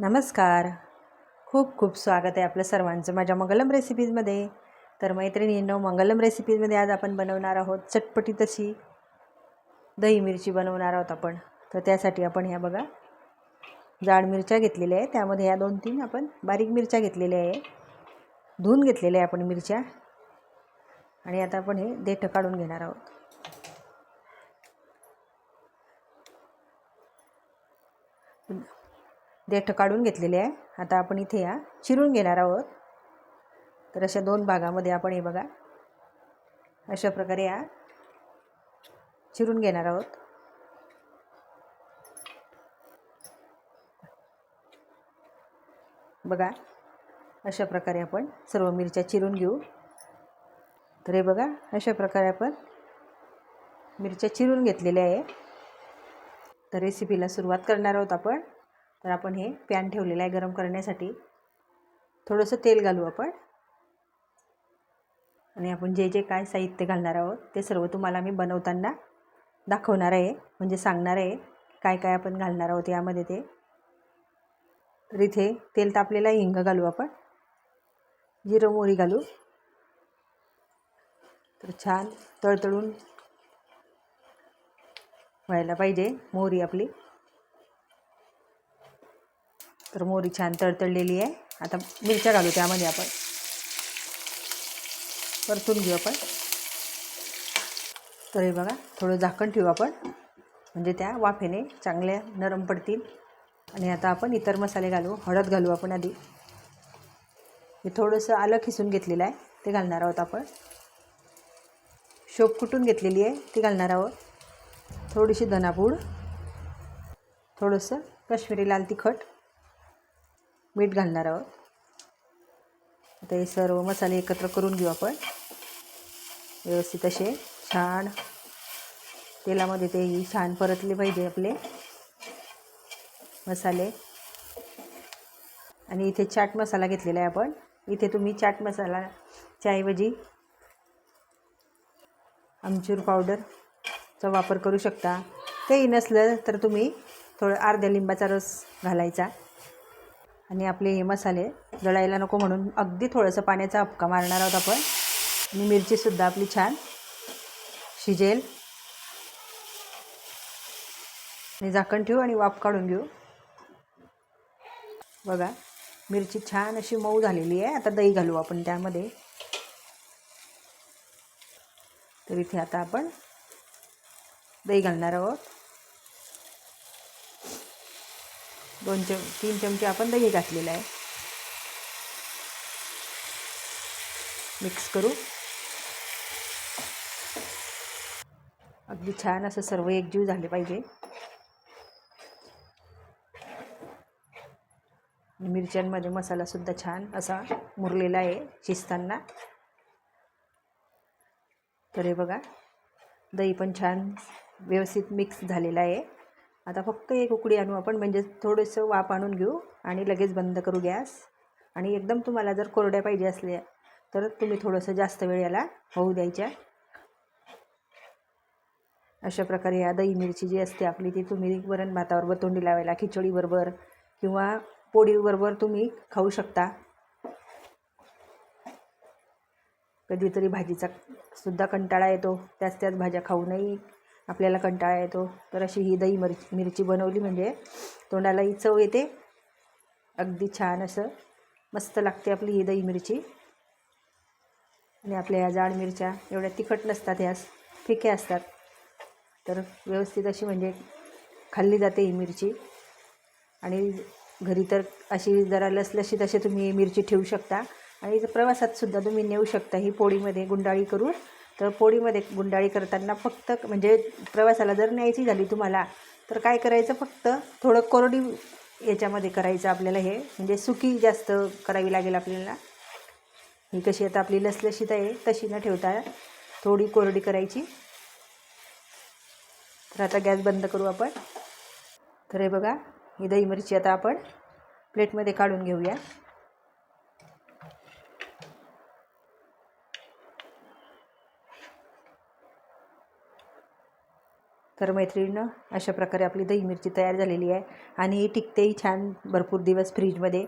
नमस्कार. खूप खूप स्वागत आहे आपल्या सर्वांचं माझ्या मंगलम रेसिपीजमध्ये. तर मैत्रिणींनो मंगलम रेसिपीजमध्ये आज आपण बनवणार आहोत चटपटी तशी दही मिरची बनवणार आहोत आपण. तर त्यासाठी आपण ह्या बघा जाड मिरच्या घेतलेल्या आहे त्यामध्ये ह्या दोन तीन आपण बारीक मिरच्या घेतलेल्या आहे. धुवून घेतलेल्या आहे आपण मिरच्या. आणि आता आपण हे देठं काढून घेणार आहोत. देठ काढून घेतलेले आहे. आता आपण इथे या. चिरून घेणार आहोत. तर अशा दोन भागामध्ये आपण हे बघा. अशा प्रकारे या. चिरून घेणार आहोत. बघा. अशा प्रकारे आपण सर्व मिरच्या चिरून घेऊ. तर हे बघा. अशा प्रकारे आपण मिरच्या चिरून घेतलेल्या आहे. तर रेसिपीला सुरुवात करणार आहोत आपण. तर आपण हे पॅन ठेवलेलं आहे गरम करण्यासाठी. थोडंसं तेल घालू आपण. आणि आपण जे जे काय साहित्य घालणार आहोत ते सर्व तुम्हाला मी बनवताना दाखवणार आहे. म्हणजे सांगणार आहे काय काय आपण घालणार आहोत यामध्ये ते. तर इथे तेल तापलेला आहे हिंग घालू आपण. जिरं मोहरी घालू. तर छान तळतळून व्हायला पाहिजे मोहरी आपली. तर मोहरी छान तळतळलेली आहे. आता मिरच्या घालू त्यामध्ये आपण. परतून घेऊ आपण. तर हे बघा थोडं झाकण ठेवू आपण. म्हणजे त्या वाफेने चांगल्या नरम पडतील. आणि आता आपण इतर मसाले घालू. हळद घालू आपण आधी. हे थोडंसं आलं खिसून घेतलेलं आहे. ते घालणार आहोत आपण. शोप कुटून घेतलेली आहे ती घालणार आहोत. थोडीशी धनापूड. थोडंसं कश्मीरी लाल तिखट. मीठ घालणार आहोत. आता हे सर्व मसाले एकत्र करून घेऊ आपण. व्यवस्थित असे छान तेलामध्ये ते छान परतले पाहिजे आपले मसाले. आणि इथे चाट मसाला घेतलेला आहे आपण. इथे तुम्ही चाट मसाला ऐवजी आमचूर पावडरचा वापर करू शकता. तेही नसलं तर तुम्ही थोडं अर्ध्या लिंबाचा रस घालायचा. आणि आपले हे मसाले जळायला नको म्हणून अगदी थोडंसं पाण्याचा अपका मारणार आहोत आपण. आणि मिरचीसुद्धा आपली छान शिजेल. आणि झाकण ठेवू आणि वाफ काढून घेऊ. बघा मिरची छान अशी मऊ झालेली आहे. आता दही घालू आपण त्यामध्ये. तर इथे आता आपण दही घालणार आहोत. दोन चम तीन चमचे आपण दही घातलेलं आहे. मिक्स करू. अगदी छान असं सर्व एकजीव झाले पाहिजे. मिरच्यांमध्ये मसालासुद्धा छान असा मुरलेला आहे शिजताना. तर हे बघा दही पण छान व्यवस्थित मिक्स झालेला आहे. आता फक्त एक उकडी आणू आपण म्हणजे थोडंसं वाफ आणून घेऊ आणि लगेच बंद करू गॅस. आणि एकदम तुम्हाला जर कोरड्या पाहिजे असल्या तर तुम्ही थोडंसं जास्त वेळ याला होऊ द्यायच्या. अशा प्रकारे या दही मिरची जी असते आपली ती तुम्ही वरण भाताबरोबर तोंडी लावायला खिचडीबरोबर किंवा पोळीबरोबर तुम्ही खाऊ शकता. कधीतरी भाजीचा सुद्धा कंटाळा येतो त्याच त्याच भाज्या खाऊनही आपल्याला कंटाळा येतो. तर अशी ही दही मिर मिरची बनवली म्हणजे तोंडालाही चव येते. अगदी छान असं मस्त लागते आपली ही दही मिरची. आणि आपल्या या जाड मिरच्या एवढ्या तिखट नसतात ह्या फिक्या असतात. तर व्यवस्थित अशी म्हणजे खाल्ली जाते ही मिरची. आणि घरी तर अशी जरा लसलशी तशी तुम्ही मिरची ठेवू शकता. आणि प्रवासात सुद्धा तुम्ही नेऊ शकता ही पोळीमध्ये गुंडाळी करून. तर पोळीमध्ये गुंडाळी करताना फक्त म्हणजे प्रवासाला जर न्यायची झाली तुम्हाला तर काय करायचं फक्त थोडं कोरडी याच्यामध्ये करायचं आपल्याला हे. म्हणजे सुकी जास्त करावी लागेल आपल्याला. ही कशी आता आपली लसलशीत आहे तशी न ठेवता थोडी कोरडी करायची. तर आता गॅस बंद करू आपण. तर हे बघा ही दही मिरची आता आपण प्लेटमध्ये काढून घेऊया. तर मैत्रिणीनं अशा प्रकारे आपली दही मिरची तयार झालेली आहे. आणि ही टिकतेही छान भरपूर दिवस फ्रीजमध्ये.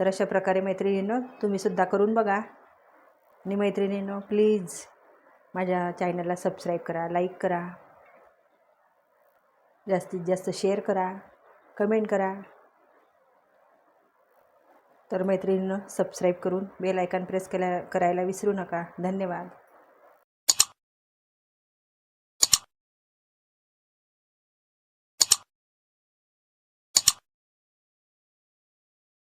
तर अशा प्रकारे मैत्रिणीनं तुम्हीसुद्धा करून बघा. आणि मैत्रिणीनं प्लीज माझ्या चॅनलला सबस्क्राईब करा लाईक करा. जास्तीत जास्त शेअर करा कमेंट करा. तर मैत्रिणीनं सबस्क्राईब करून बेल आयकॉन प्रेस केल्या करायला विसरू नका. धन्यवाद.